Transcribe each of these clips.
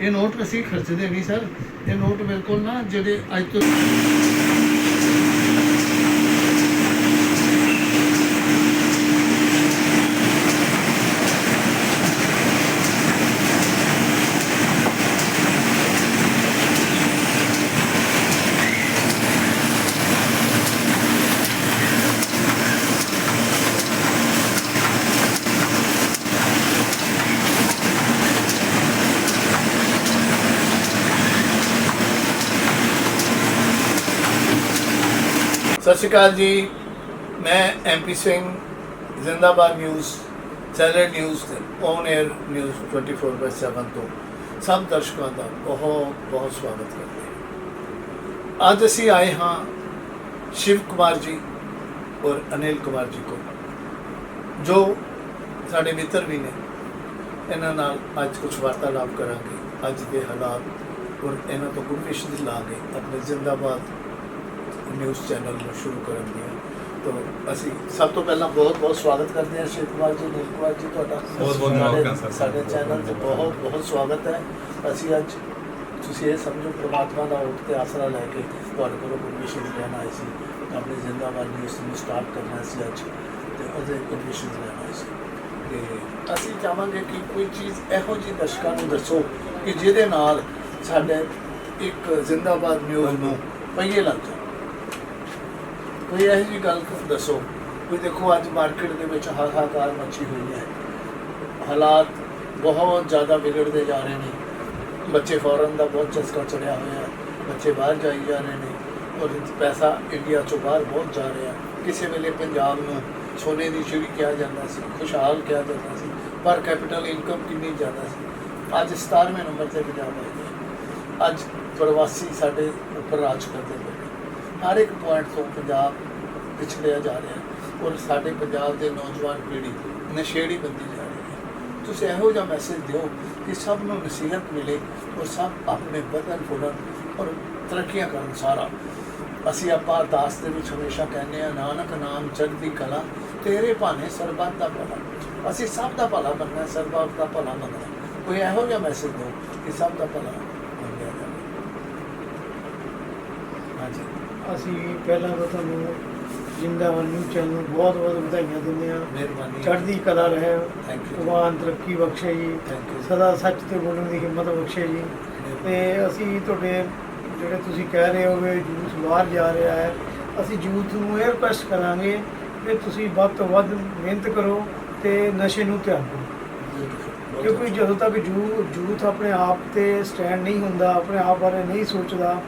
ਇਹ ਨੋਟ ਅਸੀਂ ਖਰਚਦੇ ਨਹੀਂ ਸਰ ਇਹ ਨੋਟ ਮੇਰੇ ਕੋਲ ਨਾ ਜਿਹੜੇ ਅੱਜ ਤੋਂ ਸਤਿ ਸ਼੍ਰੀ ਅਕਾਲ ਜੀ। ਮੈਂ MP Singh, Zindabad news, channel news on air news 24/7 ਤੋਂ ਸਭ ਦਰਸ਼ਕਾਂ ਦਾ ਬਹੁਤ ਬਹੁਤ ਸਵਾਗਤ ਕਰਦੇ ਹਾਂ। ਅੱਜ ਅਸੀਂ ਆਏ ਹਾਂ ਸ਼ਿਵ ਕੁਮਾਰ ਜੀ ਔਰ ਅਨਿਲ ਕੁਮਾਰ ਜੀ ਕੋਲ, ਜੋ ਸਾਡੇ ਮਿੱਤਰ ਵੀ ਨੇ। ਇਹਨਾਂ ਨਾਲ ਅੱਜ ਕੁਝ ਵਾਰਤਾਲਾਪ ਕਰਾਂਗੇ। ਅੱਜ ਦੇ ਹਾਲਾਤ ਔਰ ਇਹਨਾਂ ਤੋਂ ਗੁੱਡ ਵਿਸ਼ੇਸ ਲਾਗੇ ਆਪਣੇ ਜ਼ਿੰਦਾਬਾਦ ਨਿਊਜ਼ ਚੈਨਲ ਨੂੰ ਸ਼ੁਰੂ ਕਰਨ ਦੀ। ਤੋ ਅਸੀਂ ਸਭ ਤੋਂ ਪਹਿਲਾਂ ਬਹੁਤ ਬਹੁਤ ਸਵਾਗਤ ਕਰਦੇ ਹਾਂ ਸ਼ਿਵ ਕੁਮਾਰ ਜੀ ਨੀਲ ਕੁਮਾਰ ਜੀ ਤੁਹਾਡਾ ਬਹੁਤ ਬਹੁਤ ਸਰ। ਸਾਡੇ ਚੈਨਲ ਤੇ ਬਹੁਤ ਬਹੁਤ ਸਵਾਗਤ ਹੈ। ਅਸੀਂ ਅੱਜ ਤੁਸੀਂ ਇਹ ਸਮਝੋ ਪ੍ਰਮਾਤਮਾ ਦਾ ਉੱਠ ਤੇ ਆਸਰਾ ਲੈ ਕੇ ਤੁਹਾਡੇ ਕੋਲੋਂ ਪਰਮਿਸ਼ਨ ਲੈਣ ਆਏ ਸੀ। ਆਪਣੇ ਜ਼ਿੰਦਾਬਾਦ ਨਿਊਜ਼ ਨੂੰ ਸਟਾਰਟ ਕਰਨਾ ਸੀ ਅੱਜ ਤੇ ਉਹਦੇ ਪਰਮਿਸ਼ਨ ਲੈਣ ਆਏ ਸੀ। ਤੇ ਅਸੀਂ ਚਾਹਾਂਗੇ ਕਿ ਕੋਈ ਚੀਜ਼ ਇਹੋ ਜਿਹੀ ਦਰਸ਼ਕਾਂ ਨੂੰ ਦੱਸੋ ਕਿ ਜਿਹਦੇ ਨਾਲ ਸਾਡੇ ਇੱਕ ਜ਼ਿੰਦਾਬਾਦ ਨਿਊਜ਼ ਨੂੰ ਪਹੀਏ ਲੱਗ ਜਾਣ। ਕੋਈ ਇਹੋ ਜਿਹੀ ਗੱਲ ਦੱਸੋ ਕੋਈ ਦੇਖੋ ਅੱਜ ਮਾਰਕੀਟ ਦੇ ਵਿੱਚ ਹਾਹਾਕਾਰ ਮੱਚੀ ਹੋਈ ਹੈ। ਹਾਲਾਤ ਬਹੁਤ ਜ਼ਿਆਦਾ ਵਿਗੜਦੇ ਜਾ ਰਹੇ ਨੇ। ਬੱਚੇ ਫੋਰਨ ਦਾ ਬਹੁਤ ਚਸਕਾ ਚੜਿਆ ਹੋਇਆ ਹੈ। ਬੱਚੇ ਬਾਹਰ ਜਾਈ ਜਾ ਰਹੇ ਨੇ ਔਰ ਪੈਸਾ ਇੰਡੀਆ ਚੋਂ ਬਾਹਰ ਬਹੁਤ ਜਾ ਰਿਹਾ ਕਿਸੇ ਵੇਲੇ ਪੰਜਾਬ ਨੂੰ ਸੋਨੇ ਦੀ ਚਿੜੀ ਕਿਹਾ ਜਾਂਦਾ ਸੀ, ਖੁਸ਼ਹਾਲ ਕਿਹਾ ਜਾਂਦਾ ਸੀ, ਪਰ ਕੈਪੀਟਲ ਇਨਕਮ ਕਿੰਨੀ ਜ਼ਿਆਦਾ ਸੀ। ਅੱਜ 17ਵੇਂ ਨੰਬਰ ਤੇ ਪੰਜਾਬ ਆਈ ਅੱਜ ਪ੍ਰਵਾਸੀ ਸਾਡੇ ਉੱਪਰ ਰਾਜ ਕਰਦੇ ਨੇ। ਹਰ ਇੱਕ ਪੁਆਇੰਟ ਤੋਂ ਪੰਜਾਬ ਪਿਛੜਿਆ ਜਾ ਰਿਹਾ ਹੈ ਔਰ ਸਾਡੇ ਪੰਜਾਬ ਦੇ ਨੌਜਵਾਨ ਪੀੜ੍ਹੀ ਨਸ਼ੇੜੀ ਬੰਦੀ ਜਾ ਰਹੀ ਹੈ। ਤੁਸੀਂ ਇਹੋ ਜਿਹਾ ਮੈਸੇਜ ਦਿਓ ਕਿ ਸਭ ਨੂੰ ਨਸੀਹਤ ਮਿਲੇ ਔਰ ਸਭ ਆਪਣੇ ਬਦਨ ਫੁੱਲਣ ਔਰ ਤਰੱਕੀਆਂ ਕਰਨ ਸਾਰਾ। ਅਸੀਂ ਆਪਾਂ ਅਰਦਾਸ ਦੇ ਵਿੱਚ ਹਮੇਸ਼ਾ ਕਹਿੰਦੇ ਆ ਨਾਨਕ ਨਾਮ ਚੜ੍ਹਦੀ ਕਲਾ, ਤੇਰੇ ਭਾਣੇ ਸਰਬੱਤ ਦਾ ਭਲਾ। ਅਸੀਂ ਸਭ ਦਾ ਭਲਾ ਮੰਨਣਾ, ਸਰਬੱਤ ਦਾ ਭਲਾ ਮੰਨਣਾ। ਕੋਈ ਇਹੋ ਜਿਹਾ ਮੈਸੇਜ ਦਿਓ ਕਿ ਸਭ ਦਾ ਭਲਾ ਮੰਨਿਆ ਜਾਵੇ। ਹਾਂਜੀ। ਅਸੀਂ ਪਹਿਲਾਂ ਤਾਂ ਤੁਹਾਨੂੰ ਜਿੰਦਾਬਾਦ ਨਿਊਜ਼ ਚੈਨਲ ਨੂੰ ਬਹੁਤ ਬਹੁਤ ਵਧਾਈਆਂ ਦਿੰਦੇ ਹਾਂ। ਮਿਹਰਬਾਨੀ। ਚੜ੍ਹਦੀ ਕਲਾ ਰਹੇ ਥੈਂਕ ਯੂ ਭਗਵਾਨ ਤਰੱਕੀ ਬਖਸ਼ੇ ਜੀ. ਸਦਾ ਸੱਚ ਤੇ ਬੋਲਣ ਦੀ ਹਿੰਮਤ ਬਖਸ਼ੇ ਜੀ। ਤੇ ਅਸੀਂ ਤੁਹਾਡੇ ਜਿਹੜੇ ਤੁਸੀਂ ਕਹਿ ਰਹੇ ਹੋ ਵੀ ਜੂਸ ਬਾਹਰ ਜਾ ਰਿਹਾ ਹੈ ਅਸੀਂ ਯੂਥ ਨੂੰ ਇਹ ਰਿਕੁਐਸਟ ਕਰਾਂਗੇ ਕਿ ਤੁਸੀਂ ਵੱਧ ਤੋਂ ਵੱਧ ਮਿਹਨਤ ਕਰੋ ਤੇ ਨਸ਼ੇ ਨੂੰ ਧਿਆਨ ਦਿਓ। ਕਿਉਂਕਿ ਜਦੋਂ ਤੱਕ ਜੂ ਯੂਥ ਆਪਣੇ ਆਪ ਤੇ ਸਟੈਂਡ ਨਹੀਂ ਹੁੰਦਾ ਆਪਣੇ ਆਪ ਬਾਰੇ ਨਹੀਂ ਸੋਚਦਾ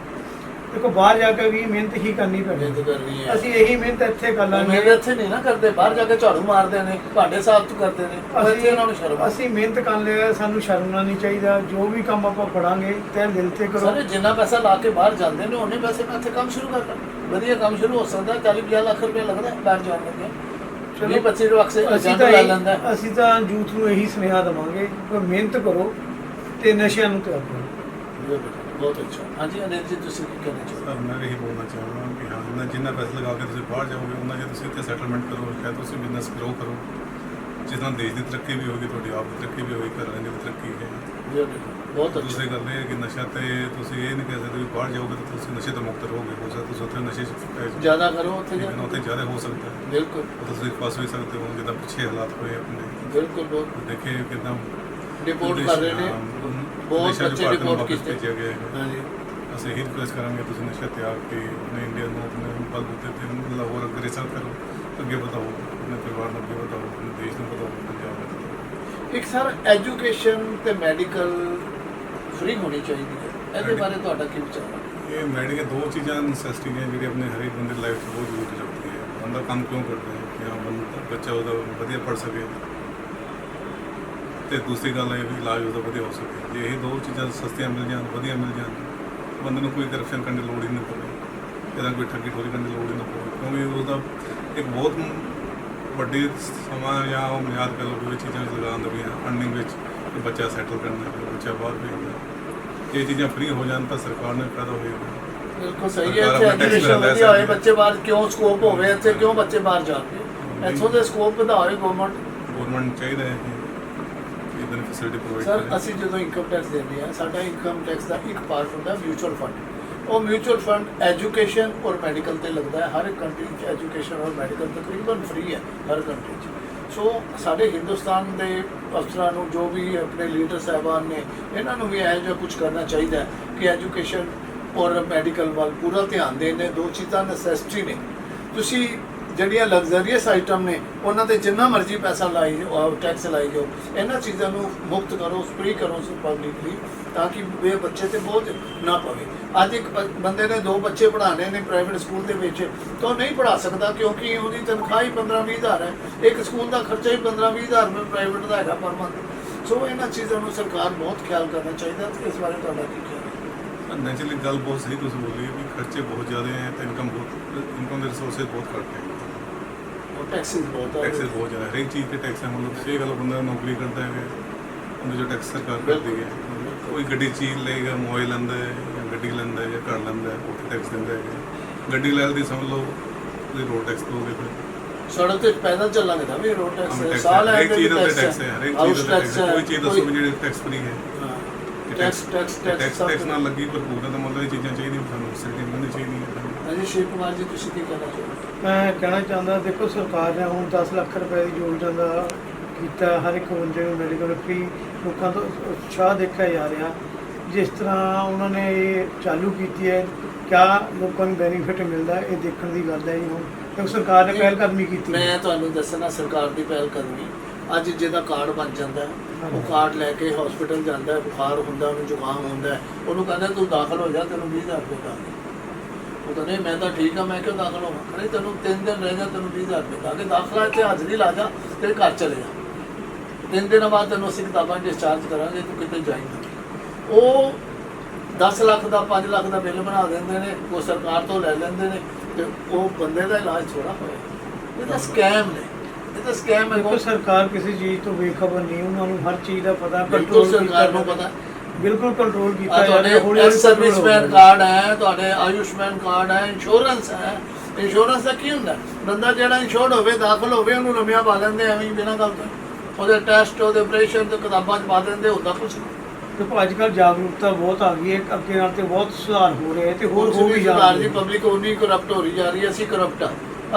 ਦੇਖੋ ਬਾਹਰ ਜਾ ਕੇ ਵੀ ਮਿਹਨਤ ਹੀ ਕਰਨੀ ਪੈਣੀ। ਮਿਹਨਤ ਕਰਨੀ ਹੈ। ਅਸੀਂ ਇਹੀ ਮਿਹਨਤ ਇੱਥੇ ਕਰ ਲਾਂਗੇ। ਮੇਰੇ ਇੱਥੇ ਨਹੀਂ ਨਾ ਕਰਦੇ ਬਾਹਰ ਜਾ ਕੇ ਝਾੜੂ ਮਾਰਦੇ ਨੇ ਭਾਂਡੇ ਸਾਫ਼ ਤੋਂ ਕਰਦੇ ਨੇ ਪਰ ਇੱਥੇ ਉਹਨਾਂ ਨੂੰ ਸ਼ਰਮ ਅਸੀਂ ਮਿਹਨਤ ਕਰਨ ਲਿਆ ਸਾਨੂੰ ਸ਼ਰਮਣਾ ਨਹੀਂ ਚਾਹੀਦਾ। ਜੋ ਵੀ ਕੰਮ ਆਪਾਂ ਪੜਾਂਗੇ ਤੈ ਦਿਲ ਤੇ ਕਰੋ। ਸਾਰੇ ਜਿੰਨਾ ਪੈਸਾ ਲਾ ਕੇ ਬਾਹਰ ਜਾਂਦੇ ਨੇ ਉਹਨੇ ਪੈਸੇ ਨਾਲ ਇੱਥੇ ਕੰਮ ਸ਼ੁਰੂ ਕਰ ਲੈਣ ਵਧੀਆ ਕੰਮ ਸ਼ੁਰੂ ਹੋ ਸਕਦਾ 40 50 ਲੱਖ ਰੁਪਏ ਲੱਗਦਾ ਬਾਹਰ ਜਾਣ ਲੱਗੇ ਚਲੋ 25 ਰੁਪਏ ਅਕਸੇ ਅਸੀਂ ਤਾਂ। ਅਸੀਂ ਤਾਂ ਯੂਥ ਨੂੰ ਇਹੀ ਸੁਨੇਹਾ ਦੇਵਾਂਗੇ ਕਿ ਮਿਹਨਤ ਕਰੋ ਤੇ ਨਸ਼ਿਆਂ ਨੂੰ ਤਿਆਗ ਕਰੋ। ਬਹੁਤ ਅੱਛਾ। ਹਾਂਜੀ ਅਨਿਲ ਜੀ ਤੁਸੀਂ ਕੀ ਕਹਿਣਾ ਚਾਹੋਗੇ? ਸਰ ਮੈਂ ਇਹੀ ਬੋਲਣਾ ਚਾਹੁੰਦਾ ਕਿ ਹਾਂ ਜਿੰਨਾ ਜਿੰਨਾ ਪੈਸਾ ਲਗਾ ਕੇ ਤੁਸੀਂ ਬਾਹਰ ਜਾਓਗੇ ਉਹਨਾਂ ਜੇ ਤੁਸੀਂ ਇੱਥੇ ਸੈਟਲਮੈਂਟ ਕਰੋ ਸ਼ਾਇਦ ਤੁਸੀਂ ਬਿਜ਼ਨਸ ਗਰੋ ਕਰੋ ਜਿਸ ਨਾਲ ਦੇਸ਼ ਦੀ ਤਰੱਕੀ ਵੀ ਹੋਗੀ ਤੁਹਾਡੀ ਆਪ ਦੀ ਤਰੱਕੀ ਵੀ ਹੋਗੀ ਘਰ ਦੀ ਵੀ ਤਰੱਕੀ ਹੈ। ਬਹੁਤ ਅੱਛਾ। ਦੂਸਰੀ ਗੱਲ ਇਹ ਹੈ ਕਿ ਨਸ਼ਾ ਤੇ ਤੁਸੀਂ ਇਹ ਨਹੀਂ ਕਹਿ ਸਕਦੇ ਵੀ ਬਾਹਰ ਜਾਓਗੇ ਤਾਂ ਤੁਸੀਂ ਨਸ਼ੇ ਤੋਂ ਮੁਕਤ ਰਹੋਗੇ ਹੋ ਸਕਦਾ ਤੁਸੀਂ ਉੱਥੇ ਨਸ਼ੇ 'ਚ ਜ਼ਿਆਦਾ ਕਰੋ ਉੱਥੇ ਜਾ ਉੱਥੇ ਜ਼ਿਆਦਾ ਹੋ ਸਕਦਾ ਹੈ। ਬਿਲਕੁਲ। ਤੁਸੀਂ ਫਸ ਵੀ ਸਕਦੇ ਹੋ ਜਿੱਦਾਂ ਪਿੱਛੇ ਹਾਲਾਤ ਹੋਏ ਆਪਣੇ। ਬਿਲਕੁਲ ਬਹੁਤ ਦੇਖੇ ਕਿਦਾਂ ਰਿਪੋਰਟ ਕਰ ਰਹੇ ਨੇ। ਬਹੁਤ ਬੱਚੇ ਰਿਪੋਰਟ ਕੀਤੇ। ਹਾਂਜੀ। ਅਸੀਂ ਇਹ ਰਿਕੁਐਸਟ ਕਰਾਂਗੇ ਤੁਸੀਂ ਨਸ਼ਾ ਤਿਆਗ ਕੇ ਆਪਣੇ ਇੰਡੀਆ ਨੂੰ ਆਪਣੇ ਬਲਬੂਤੇ ਤੇ ਲਾਹੌਰ ਅਗਰੇਸਰ ਕਰੋ ਅੱਗੇ ਵਧਾਓ ਆਪਣੇ ਪਰਿਵਾਰ ਨੂੰ ਅੱਗੇ ਵਧਾਓ ਆਪਣੇ ਦੇਸ਼ ਨੂੰ ਵਧਾਓ ਪੰਜਾਬ ਨੂੰ। ਇੱਕ ਸਰ ਐਜੂਕੇਸ਼ਨ ਤੇ ਮੈਡੀਕਲ ਫ੍ਰੀ ਹੋਣੀ ਚਾਹੀਦੀ ਹੈ। ਇਹਦੇ ਬਾਰੇ ਤੁਹਾਡਾ ਕੀ ਵਿਚਾਰ ਹੈ? ਇਹ ਮੈਡੀਕਲ ਦੋ ਚੀਜ਼ਾਂ ਨੈਸੈਸਿਟੀ ਨੇ ਜਿਹੜੀ ਆਪਣੇ ਹਰੇਕ ਬੰਦੇ ਲਾਈਫ 'ਚ ਬਹੁਤ ਜ਼ਰੂਰੀ ਲੱਗਦੀ ਹੈ ਬੰਦਾ ਕੰਮ ਕਿਉਂ ਕਰਦਾ ਹੈ? ਕਿ ਹਾਂ ਬੰਦਾ ਬੱਚਾ ਉਹਦਾ ਵਧੀਆ ਪੜ ਸਕੇ। ਤੇ ਦੂਸਰੀ ਗੱਲ ਇਹ ਵੀ ਇਲਾਜ ਉਹਦਾ ਵਧੀਆ ਹੋ ਸਕੇ। ਜੇ ਇਹ ਦੋ ਚੀਜ਼ਾਂ ਸਸਤੀਆਂ ਮਿਲ ਜਾਣ ਵਧੀਆ ਮਿਲ ਜਾਣ ਬੰਦੇ ਨੂੰ ਕੋਈ ਕਰਪਸ਼ਨ ਕਰਨ ਦੀ ਲੋੜ ਹੀ ਨਹੀਂ ਪਵੇ। ਇਹਦਾ ਕੋਈ ਠੱਗੀ ਠੋਰੀ ਕਰਨ ਦੀ ਲੋੜ ਹੀ ਨਾ ਪਵੇ। ਕਿਉਂਕਿ ਉਹਦਾ ਇੱਕ ਬਹੁਤ ਵੱਡੀ ਸਮਾਂ ਜਾਂ ਉਹ ਮਿਆਦ ਕਰ ਲਓ ਇਹ ਚੀਜ਼ਾਂ ਲਗਾਉਣ ਦੇ ਅਰਨਿੰਗ ਵਿੱਚ ਬੱਚਾ ਸੈਟਲ ਕਰਨਾ ਬੱਚਾ ਬਾਹਰ ਭੇਜਣਾ ਇਹ ਚੀਜ਼ਾਂ ਫ੍ਰੀ ਹੋ ਜਾਣ ਤਾਂ ਸਰਕਾਰ ਨੂੰ ਫਾਇਦਾ ਹੋਏਗਾ। ਬਿਲਕੁਲ ਸਹੀ ਹੈ ਇੱਥੇ ਐਜੂਕੇਸ਼ਨ ਵਧੀਆ ਹੋਏ। ਬੱਚੇ ਬਾਹਰ ਕਿਉਂ ਸਕੋਪ ਹੋਵੇ ਇੱਥੇ ਕਿਉਂ ਬੱਚੇ ਬਾਹਰ ਜਾਣਗੇ ਇੱਥੋਂ ਦੇ ਸਕੋਪ ਵਧਾਵੇ ਗਵਰਨਮੈਂਟ ਗਵਰਨਮੈਂਟ ਚਾਹੀਦਾ ਹੈ ਕਿ ਬੰਦੇ ਨੇ ਫੈਸਿਲਿਟੀ ਪ੍ਰੋਵਾਈਡ ਸਰ ਕਰੇ ਅਸੀਂ ਜਦੋਂ ਇਨਕਮ ਟੈਕਸ ਦਿੰਦੇ ਹਾਂ ਸਾਡਾ ਇਨਕਮ ਟੈਕਸ ਦਾ ਇੱਕ ਪਾਰਟ ਹੁੰਦਾ ਮਿਊਚੁਅਲ ਫੰਡ ਉਹ ਮਿਊਚੁਅਲ ਫੰਡ ਐਜੂਕੇਸ਼ਨ ਔਰ ਮੈਡੀਕਲ ਤੇ ਲੱਗਦਾ ਹੈ। ਹਰ ਇੱਕ ਕੰਟਰੀ 'ਚ ਐਜੂਕੇਸ਼ਨ ਔਰ ਮੈਡੀਕਲ ਤਕਰੀਬਨ ਫ੍ਰੀ ਹੈ ਹਰ ਕੰਟਰੀ 'ਚ ਸੋ ਸਾਡੇ ਹਿੰਦੁਸਤਾਨ ਦੇ ਅਫਸਰਾਂ ਨੂੰ ਜੋ ਵੀ ਆਪਣੇ ਲੀਡਰ ਸਾਹਿਬਾਨ ਨੇ ਇਹਨਾਂ ਨੂੰ ਵੀ ਇਹੋ ਜਿਹਾ ਕੁਝ ਕਰਨਾ ਚਾਹੀਦਾ ਹੈ ਕਿ ਐਜੂਕੇਸ਼ਨ ਔਰ ਮੈਡੀਕਲ ਵੱਲ ਪੂਰਾ ਧਿਆਨ ਦੇਣ। ਨੇ ਦੋ ਚੀਜ਼ਾਂ ਨੈਸੈਸਿਟੀ ਨੇ। ਤੁਸੀਂ ਜਿਹੜੀਆਂ ਲਗਜ਼ਰੀਅਸ ਆਈਟਮ ਨੇ, ਉਹਨਾਂ ਤੇ ਜਿੰਨਾ ਮਰਜ਼ੀ ਪੈਸਾ ਲਾਈ ਜਾਓ ਟੈਕਸ ਲਾਈ ਜਾਓ, ਇਹਨਾਂ ਚੀਜ਼ਾਂ ਨੂੰ ਮੁਕਤ ਕਰੋ ਫ੍ਰੀ ਕਰੋ ਪਬਲਿਕਲੀ ਤਾਂ ਕਿ ਇਹ ਬੱਚੇ ਤੇ ਬੋਝ ਨਾ ਪਵੇ। ਅੱਜ ਇੱਕ ਬੰਦੇ ਨੇ ਦੋ ਬੱਚੇ ਪੜ੍ਹਾਉਣੇ ਨੇ ਪ੍ਰਾਈਵੇਟ ਸਕੂਲ ਦੇ ਵਿੱਚ, ਤਾਂ ਉਹ ਨਹੀਂ ਪੜ੍ਹਾ ਸਕਦਾ ਕਿਉਂਕਿ ਉਹਦੀ ਤਨਖਾਹ ਹੀ 15-20 ਹਜ਼ਾਰ ਹੈ। ਇੱਕ ਸਕੂਲ ਦਾ ਖਰਚਾ ਹੀ 15-20 ਹਜ਼ਾਰ ਰੁਪਏ ਪ੍ਰਾਈਵੇਟ ਦਾ ਹੈਗਾ ਪਰ ਮੰਥ ਸੋ ਇਹਨਾਂ ਚੀਜ਼ਾਂ ਨੂੰ ਸਰਕਾਰ ਬਹੁਤ ਖਿਆਲ ਕਰਨਾ ਚਾਹੀਦਾ ਤੇ ਇਸ ਬਾਰੇ ਤੁਹਾਡਾ ਕੀ ਖਿਆਲ ਹੈ ਨੈਚੁਰਲੀ ਗੱਲ ਬਹੁਤ ਸਹੀ ਤੁਸੀਂ ਬੋਲੀ ਵੀ ਖਰਚੇ ਬਹੁਤ ਜ਼ਿਆਦਾ ਹੈ, ਤੇ ਇਨਕਮ ਬਹੁਤ ਇਨਕਮ ਦੇ ਰਿਸੋਰਸਸ ਬਹੁਤ ਘੱਟ ਹੈ। ਉਹ ਟੈਕਸਿਸ ਬਹੁਤ ਆ। ਟੈਕਸਸ ਬਹੁਤ ਜ਼ਿਆਦਾ। ਹੈ। ਹਰੇਕ ਚੀਜ਼ ਤੇ ਟੈਕਸ ਹੈ ਮਤਲਬ ਇਹ ਗੱਲ ਬੰਦਾ ਨੌਕਰੀ ਕਰਦਾ ਹੈ ਉਹਦੇ ਜੋ ਟੈਕਸ ਸਰਕਾਰ ਕਰਦੀ ਹੈ। ਕੋਈ ਗੱਡੀ ਚੀਜ਼ ਲਏਗਾ ਮੋਬਾਈਲ ਲੈਂਦਾ ਹੈ ਜਾਂ ਗੱਡੀ ਲੈਂਦਾ ਹੈ ਜਾਂ ਘਰ ਲੈਂਦਾ ਹੈ ਉਹ ਟੈਕਸ ਦਿੰਦਾ ਹੈ ਗੱਡੀ ਲੈਣ ਦੀ ਸਮਝ ਲਓ ਉਹਦੇ ਰੋਡ ਟੈਕਸ ਦੋਗੇ ਫਿਰ। ਸੜਕ ਤੇ ਪੈਦਲ ਚੱਲਾਂਗੇ ਤਾਂ ਵੀ ਰੋਡ ਟੈਕਸ ਟੈਕਸ ਸਾਲ ਹੈ ਹਰੇਕ ਚੀਜ਼ ਦਾ ਟੈਕਸ ਹੈ। ਹਰੇਕ ਚੀਜ਼ ਦਾ ਟੈਕਸ ਹੈ। ਕੋਈ ਚੀਜ਼ ਦੱਸੋ ਵੀ ਜਿਹੜੀ ਟੈਕਸ ਫ੍ਰੀ ਹੈ। ਟੈਕਸ ਟੈਕਸ ਟੈਕਸ ਨਾਲ ਲੱਗੀ ਪਰ ਪੂਰਾ ਤਾਂ ਮਤਲਬ ਇਹ ਚੀਜ਼ਾਂ ਚਾਹੀਦੀਆਂ ਸਾਨੂੰ। ਫੈਸਿਲਿਟੀ ਮਿਲਣੀ ਚਾਹੀਦੀ ਸ਼ਿਵ ਕੁਮਾਰ ਜੀ ਤੁਸੀਂ ਕੀ ਕਹਿਣਾ ਚਾਹੋਗੇ? ਮੈਂ ਕਹਿਣਾ ਚਾਹੁੰਦਾ ਦੇਖੋ ਸਰਕਾਰ ਨੇ ਹੁਣ 10 ਲੱਖ ਰੁਪਏ ਦੀ ਯੋਜਨਾ ਦਾ ਕੀਤਾ ਹਰ ਇੱਕ ਬੰਦੇ ਨੂੰ ਮੈਡੀਕਲ ਫ੍ਰੀ ਲੋਕਾਂ ਤੋਂ ਉਤਸ਼ਾਹ ਦੇਖਿਆ ਜਾ ਰਿਹਾ। ਜਿਸ ਤਰ੍ਹਾਂ ਉਹਨਾਂ ਨੇ ਇਹ ਚਾਲੂ ਕੀਤੀ ਹੈ ਕਿਆ ਲੋਕਾਂ ਨੂੰ ਬੈਨੀਫਿਟ ਮਿਲਦਾ ਹੈ, ਇਹ ਦੇਖਣ ਦੀ ਗੱਲ ਹੈ ਜੀ ਹੁਣ। ਕਿਉਂਕਿ ਸਰਕਾਰ ਨੇ ਪਹਿਲ ਕਦਮੀ ਕੀਤੀ ਹੈ। ਮੈਂ ਤੁਹਾਨੂੰ ਦੱਸਣਾ ਸਰਕਾਰ ਦੀ ਪਹਿਲ ਕਦਮੀ। ਅੱਜ ਜਿਹਦਾ ਕਾਰਡ ਬਣ ਜਾਂਦਾ ਹੈ, ਉਹ ਕਾਰਡ ਲੈ ਕੇ ਹਸਪੀਟਲ ਜਾਂਦਾ ਹੈ, ਬੁਖਾਰ ਹੁੰਦਾ ਉਹਨੂੰ ਜ਼ੁਕਾਮ ਹੁੰਦਾ ਹੈ, ਉਹਨੂੰ ਕਹਿੰਦਾ ਤੂੰ ਦਾਖਲ ਹੋ ਜਾ ਤੈਨੂੰ 20000 ਰੁਪਏ ਦਾਂਗੇ ਉਹ ਕਹਿੰਦਾ ਨਹੀਂ ਮੈਂ ਤਾਂ ਠੀਕ ਆ ਮੈਂ ਕਿਉਂ ਦਾਖਲ ਹੋਵਾਂ ਕਹਿੰਦੇ ਤੈਨੂੰ 3 ਦਿਨ ਰਹਿ ਜਾ ਤੈਨੂੰ 20000 ਰੁਪਏ ਦਾਂਗੇ ਦਾਖਲਾ ਇੱਥੇ ਹਾਜ਼ਰੀ ਲਾ ਜਾ ਤੇ ਘਰ ਚਲੇ ਜਾ। ਤਿੰਨ ਦਿਨਾਂ ਬਾਅਦ ਤੈਨੂੰ ਅਸੀਂ ਕਿਤਾਬਾਂ ਡਿਸਚਾਰਜ ਕਰਾਂਗੇ ਤੂੰ ਕਿਤੇ ਜਾਈਂ ਉਹ 10 ਲੱਖ ਦਾ 5 ਲੱਖ ਦਾ ਬਿੱਲ ਬਣਾ ਦਿੰਦੇ ਨੇ ਉਹ ਸਰਕਾਰ ਤੋਂ ਲੈ ਲੈਂਦੇ ਨੇ ਤੇ ਉਹ ਬੰਦੇ ਦਾ ਇਲਾਜ ਥੋੜਾ ਹੋਇਆ। ਇਹ ਤਾਂ ਸਕੈਮ ਨੇ। ਇਹ ਤਾਂ ਸਕੈਮ ਹੈ। ਦੇਖੋ ਸਰਕਾਰ ਕਿਸੇ ਚੀਜ਼ ਤੋਂ ਬੇਖਬਰ ਨਹੀਂ ਉਹਨਾਂ ਨੂੰ ਹਰ ਚੀਜ਼ ਦਾ ਪਤਾ control ਸਰਕਾਰ ਨੂੰ ਪਤਾ। ਬਿਲਕੁਲ ਕੰਟਰੋਲ ਕੀਤਾ ਜਾ ਤੁਹਾਡੇ ਰਿਹਾ control ਸਰਵਿਸਮੈਨ। ਕਾਰਡ ਹੈ। ਤੁਹਾਡੇ ਆਯੁਸ਼ਮਾਨ ਕਾਰਡ ਹੈ ਇੰਸ਼ੋਰੈਂਸ ਹੈ। ਇੰਸ਼ੋਰੈਂਸ ਦਾ ਕੀ ਹੁੰਦਾ? ਬੰਦਾ ਜਿਹੜਾ ਇੰਸ਼ੋਰਡ ਹੋਵੇ ਦਾਖਲ ਹੋਵੇ ਉਹਨੂੰ ਲੰਮੀਆਂ ਪਾ ਲੈਂਦੇ ਐਵੇਂ ਹੀ ਬਿਨਾਂ ਗੱਲ ਤੋਂ। ਉਹਦੇ ਟੈਸਟ ਉਹਦੇ ਆਪਰੇਸ਼ਨ ਤੇ ਕਿਤਾਬਾਂ 'ਚ ਪਾ ਦਿੰਦੇ ਹੁੰਦਾ ਕੁਝ ਨਹੀਂ। ਦੇਖੋ ਅੱਜ ਕੱਲ ਜਾਗਰੂਕਤਾ ਬਹੁਤ ਆ ਗਈ ਹੈ ਅੱਗੇ ਨਾਲ ਤੇ ਬਹੁਤ ਸੁਧਾਰ ਹੋ ਰਹੇ ਤੇ ਹੋਰ ਹੋ ਵੀ ਜਾ ਰਹੇ ਜੀ ਪਬਲਿਕ ਉਨੀ ਕਰਪਟ ਹੋ ਰਹੀ ਜਾ ਰਹੀ ਹੈ ਅਸੀਂ ਕਰਪਟ ਆ।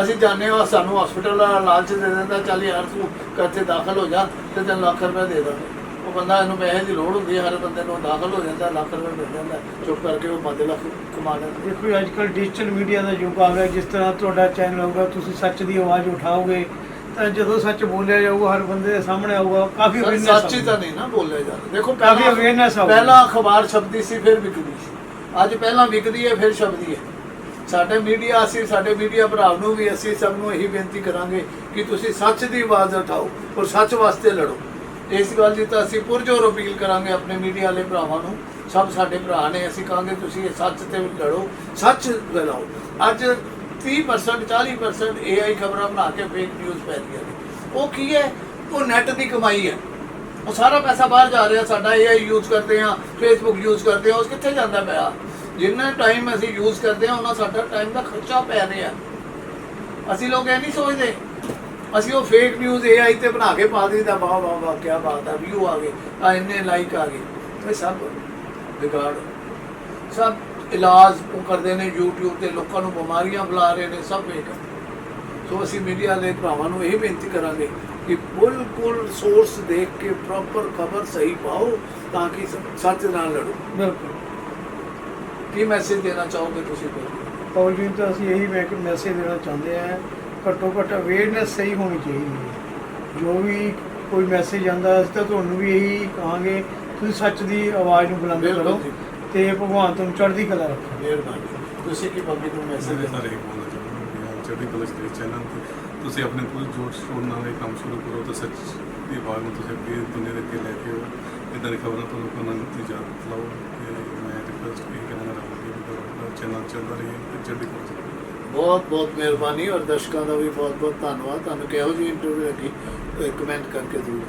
ਅਸੀਂ ਜਾਣਦੇ ਹਾਂ ਸਾਨੂੰ ਹਸਪੀਟਲ ਦਾ ਲਾਲਚ ਦੇ ਦਿੰਦਾ ਚੱਲ ਯਾਰ ਤੂੰ ਇੱਥੇ ਦਾਖਲ ਹੋ ਜਾ ਤੇ ਤੈਨੂੰ ਲੱਖ ਰੁਪਏ ਦੇ ਦਾਂਗੇ। ਬੰਦਾ ਇਹਨੂੰ ਪੈਸੇ ਦੀ ਲੋੜ ਹੁੰਦੀ ਹੈ ਹਰ ਬੰਦੇ ਨੂੰ ਦਾਖਲ ਹੋ ਜਾਂਦਾ ਲੱਖ ਰੁਪਏ ਮਿਲ ਜਾਂਦਾ ਚੁੱਪ ਕਰਕੇ ਉਹ 5 ਲੱਖ ਕਮਾ ਲੈਂਦਾ। ਦੇਖੋ ਅੱਜ ਕੱਲ ਡਿਜੀਟਲ ਮੀਡੀਆ ਦਾ ਯੁੱਗ ਆ ਗਿਆ ਜਿਸ ਤਰ੍ਹਾਂ ਤੁਹਾਡਾ ਚੈਨਲ ਹੋਊਗਾ ਤੁਸੀਂ ਸੱਚ ਦੀ ਆਵਾਜ਼ ਉਠਾਓਗੇ ਤਾਂ ਜਦੋਂ ਸੱਚ ਬੋਲਿਆ ਜਾਊਗਾ ਹਰ ਬੰਦੇ ਦੇ ਸਾਹਮਣੇ ਆਊਗਾ ਕਾਫੀ ਸੱਚ ਤਾਂ ਨਹੀਂ ਨਾ ਬੋਲਿਆ ਜਾਂਦਾ ਦੇਖੋ ਕਾਫੀ awareness ਆਊਗੀ। ਪਹਿਲਾਂ ਅਖਬਾਰ ਛਪਦੀ ਸੀ ਫਿਰ ਵਿਕਦੀ ਸੀ। ਅੱਜ ਪਹਿਲਾਂ ਵਿਕਦੀ ਹੈ ਫਿਰ ਛਪਦੀ ਹੈ। ਸਾਡੇ ਮੀਡੀਆ ਅਸੀਂ ਸਾਡੇ ਮੀਡੀਆ ਭਰਾ ਨੂੰ ਵੀ ਅਸੀਂ ਸਭ ਨੂੰ ਇਹੀ ਬੇਨਤੀ ਕਰਾਂਗੇ ਕਿ ਤੁਸੀਂ ਸੱਚ ਦੀ ਆਵਾਜ਼ ਉਠਾਓ ਔਰ ਸੱਚ ਵਾਸਤੇ ਲੜੋ। ਇਸ ਗੱਲ ਦੀ ਤਾਂ ਅਸੀਂ ਪੁਰਜੋਰ ਅਪੀਲ ਕਰਾਂਗੇ ਆਪਣੇ ਮੀਡੀਆ ਵਾਲੇ ਭਰਾਵਾਂ ਨੂੰ, ਸਭ ਸਾਡੇ ਭਰਾ ਨੇ, ਅਸੀਂ ਕਹਾਂਗੇ ਤੁਸੀਂ ਇਹ ਸੱਚ ਤੇ ਲੜੋ, ਸੱਚ ਫੈਲਾਓ। ਅੱਜ 30% 40% AI ਖਬਰਾਂ ਬਣਾ ਕੇ ਫੇਕ ਨਿਊਜ਼ ਪੈ ਰਹੀਆਂ ਨੇ। ਉਹ ਕੀ ਹੈ? ਉਹ ਨੈਟ ਦੀ ਕਮਾਈ ਹੈ। ਉਹ ਸਾਰਾ ਪੈਸਾ ਬਾਹਰ ਜਾ ਰਿਹਾ, ਸਾਡਾ AI ਯੂਜ਼ ਕਰਦੇ ਆ ਫੇਸਬੁੱਕ ਯੂਜ਼ ਕਰਦੇ ਆ ਉਸ ਕਿੱਥੇ ਜਾਂਦਾ ਪਿਆ? ਜਿੰਨਾ ਟਾਈਮ ਅਸੀਂ ਯੂਜ਼ ਕਰਦੇ ਆ ਉਹਨਾਂ ਸਾਡਾ ਟਾਈਮ ਦਾ ਖਰਚਾ ਪੈ ਰਿਹਾ। ਅਸੀਂ ਲੋਕ ਇਹ ਨਹੀਂ ਸੋਚਦੇ ਅਸੀਂ ਉਹ ਫੇਕ ਨਿਊਜ਼ AI ਤੇ ਬਣਾ ਕੇ ਪਾ ਦਈਦਾ ਵਾਹ ਵਾਹ ਵਾਹ ਕੀ ਬਾਤ ਆ ਵਿਊ ਆ ਗਏ ਆ ਇੰਨੇ ਲਾਈਕ ਆ ਗਏ। ਇਹ ਸਭ ਵਿਗਾੜ। ਸਭ ਇਲਾਜ ਉਹ ਕਰਦੇ ਨੇ YouTube ਤੇ ਲੋਕਾਂ ਨੂੰ ਬਿਮਾਰੀਆਂ ਫੈਲਾ ਰਹੇ ਨੇ ਸਭ ਹੈ ਸੋ ਅਸੀਂ ਮੀਡੀਆ ਦੇ ਭਰਾਵਾਂ ਨੂੰ ਇਹ ਬੇਨਤੀ ਕਰਾਂਗੇ ਕਿ ਬਿਲਕੁਲ ਸੋਰਸ ਦੇਖ ਕੇ ਪ੍ਰੋਪਰ ਖਬਰ ਸਹੀ ਪਾਓ ਤਾਂ ਕਿ ਸੱਚ ਨਾਲ ਲੜੋ। ਬਿਲਕੁਲ। ਕੀ ਮੈਸੇਜ ਦੇਣਾ ਚਾਹੋਗੇ ਤੁਸੀਂ? ਬੋਲੋ ਪੌਲ ਜੀ ਤਾਂ ਅਸੀਂ ਇਹੀ ਮੈਸੇਜ ਦੇਣਾ ਚਾਹੁੰਦੇ ਆ ਘੱਟੋ ਘੱਟ ਅਵੇਅਰਨੈਸ ਸਹੀ ਹੋਣੀ ਚਾਹੀਦੀ ਹੈ। ਜੋ ਵੀ ਕੋਈ ਮੈਸੇਜ ਆਂਦਾ ਅਸੀਂ ਤਾਂ ਤੁਹਾਨੂੰ ਵੀ ਇਹੀ ਕਹਾਂਗੇ ਤੁਸੀਂ ਸੱਚ ਦੀ ਆਵਾਜ਼ ਨੂੰ ਬੁਲੰਦ ਕਰੋ ਜੀ। ਤੇ ਭਗਵਾਨ ਤੁਹਾਨੂੰ ਚੜ੍ਹਦੀ ਕਲਾ ਰੱਖੇ। ਮਿਹਰਬਾਨੀ। ਤੁਸੀਂ ਕੀ ਪਬਲਿਕ ਨੂੰ ਮੈਸੇਜ ਸਾਰੇ ਦੇਣਾ? ਸਾਰੇ ਬੋਲਣਾ ਚਾਹੁੰਦੇ ਚੜ੍ਹਦੀ ਕਲਾ ਦੇ ਚੈਨਲ ਤੇ ਤੁਸੀਂ ਆਪਣੇ ਪੂਰੇ ਜੋਸ਼ ਸ਼ੋਰ ਨਾਲ ਇਹ ਕੰਮ ਸ਼ੁਰੂ ਕਰੋ ਤੇ ਸੱਚ ਦੀ ਆਵਾਜ਼ ਨੂੰ ਤੁਸੀਂ ਅੱਗੇ ਦੁਨੀਆ ਦੇ ਅੱਗੇ ਲੈ ਕੇ ਆਓ। ਇਦਾਂ ਦੀ ਖਬਰਾਂ ਤੋਂ ਲੋਕਾਂ ਨਾਲ ਇਜਾਜ਼ਤ ਲਾਓ ਤੇ ਮੈਂ ਰਿਕਵੈਸਟ ਇਹ ਕਰਨਾ ਚਾਹਾਂਗਾ ਕਿ ਚੈਨਲ ਚੱਲਦਾ ਰਹੇ ਤੇ ਚੜ੍ਹਦੀ ਕਲਾ। ਬਹੁਤ ਬਹੁਤ ਮਿਹਰਬਾਨੀ ਔਰ ਦਰਸ਼ਕਾਂ ਦਾ ਵੀ ਬਹੁਤ ਬਹੁਤ ਧੰਨਵਾਦ। ਤੁਹਾਨੂੰ ਕਿਹੋ ਜਿਹੀ ਇੰਟਰਵਿਊ ਲੱਗੀ ਕਮੈਂਟ ਕਰਕੇ ਜ਼ਰੂਰ